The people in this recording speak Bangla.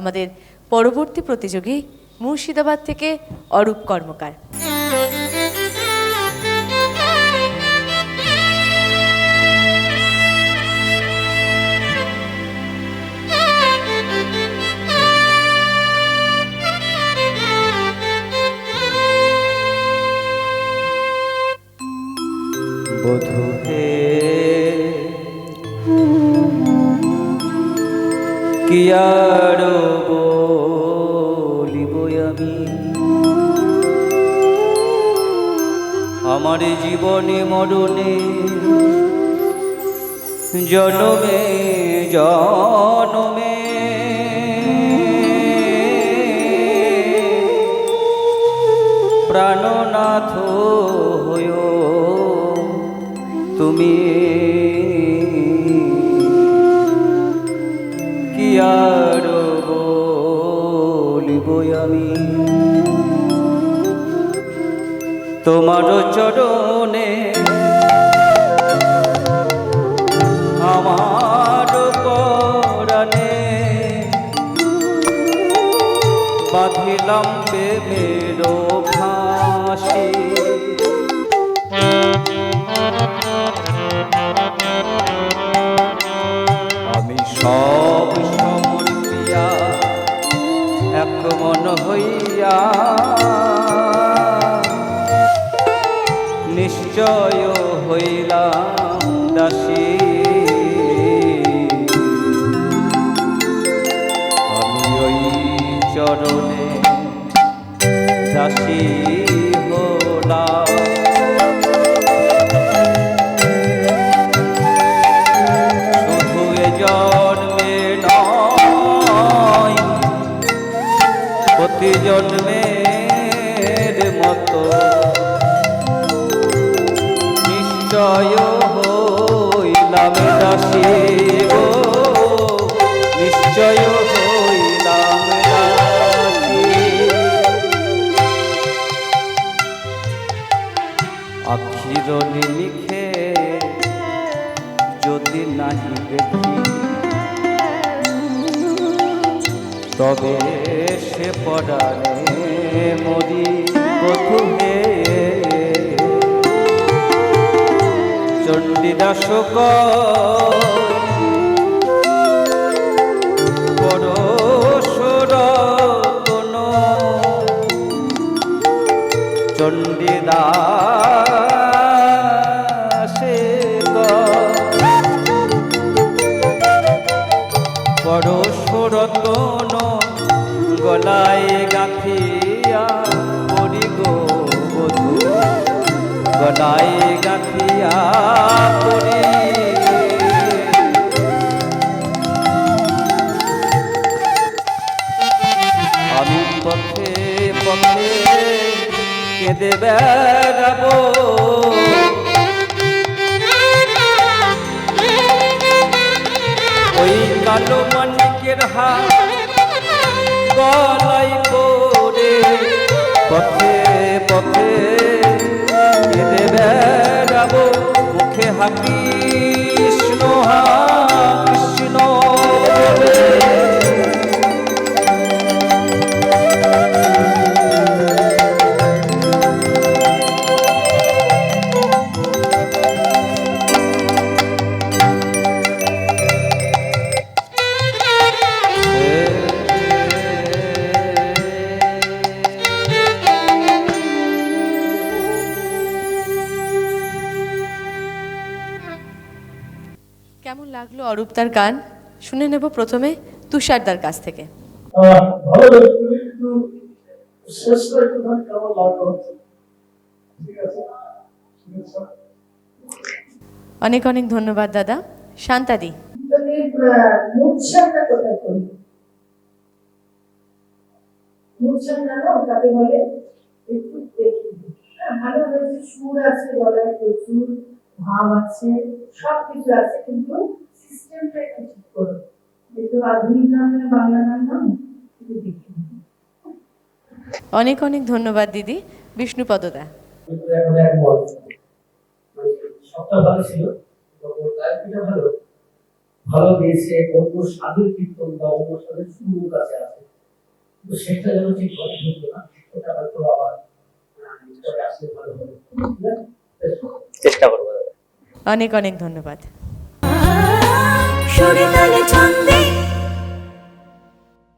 আমাদের পরবর্তী প্রতিযোগী মুর্শিদাবাদ থেকে অরূপ কর্মকার। আর বলিব আমি। আমার জীবনে মরণে জনমে জনমে। প্রাণনাথ হয় তুমি আমি। তোমার চরণে হইলাম দাসী। আমি ওই চরণে দাসী হলাম। নিশ্চয় হইলাম দাসী নিশ্চয় হইলাম আখির নিমিখে যদি নাহি দেখি, তবে সে পড়ানে মরি বধু চণ্ডীদাস পরশুর কোন চণ্ডীদাসে পরশুরতন গলায় গাঁথিয়া গলায় গাঁথিয়া পরি আমি পথে পথে কেঁদে বেড়াবো। ওই কালো মানিকের হাত গলাই পড়ে। পথে পথে ti. কেমন লাগল অরূপ তার গান? শুনে নেব প্রথমে তুষারদার কাছ থেকে। ভালো লাগছে কিন্তু শেষটা একটুখানি কেমন লাগল? ঠিক আছে অনেক অনেক ধন্যবাদ দাদা। শান্তাদি। হ্যাঁ, ভালো হয়েছে সুর আছে গলায় প্রচুর। ভাব আছে সব কিছু আছে কিন্তু সিস্টেমটা একটু ঠিক করো। একটু আধুনিক গান বাংলা গান নয় অনেক অনেক ধন্যবাদ দিদি। এখন একমত মানে সবটা ভালো ছিল ভালো। ভালো গেয়েছে অন্য স্বাধীন কীর্তন বা অন্য স্বাধীন সুর কাছে আছে। তো সেটা যেন ঠিক ঢুকতো না ওটা হয়তো আবার আসলে ভালো হবে। চেষ্টা করব অনেক অনেক ধন্যবাদ।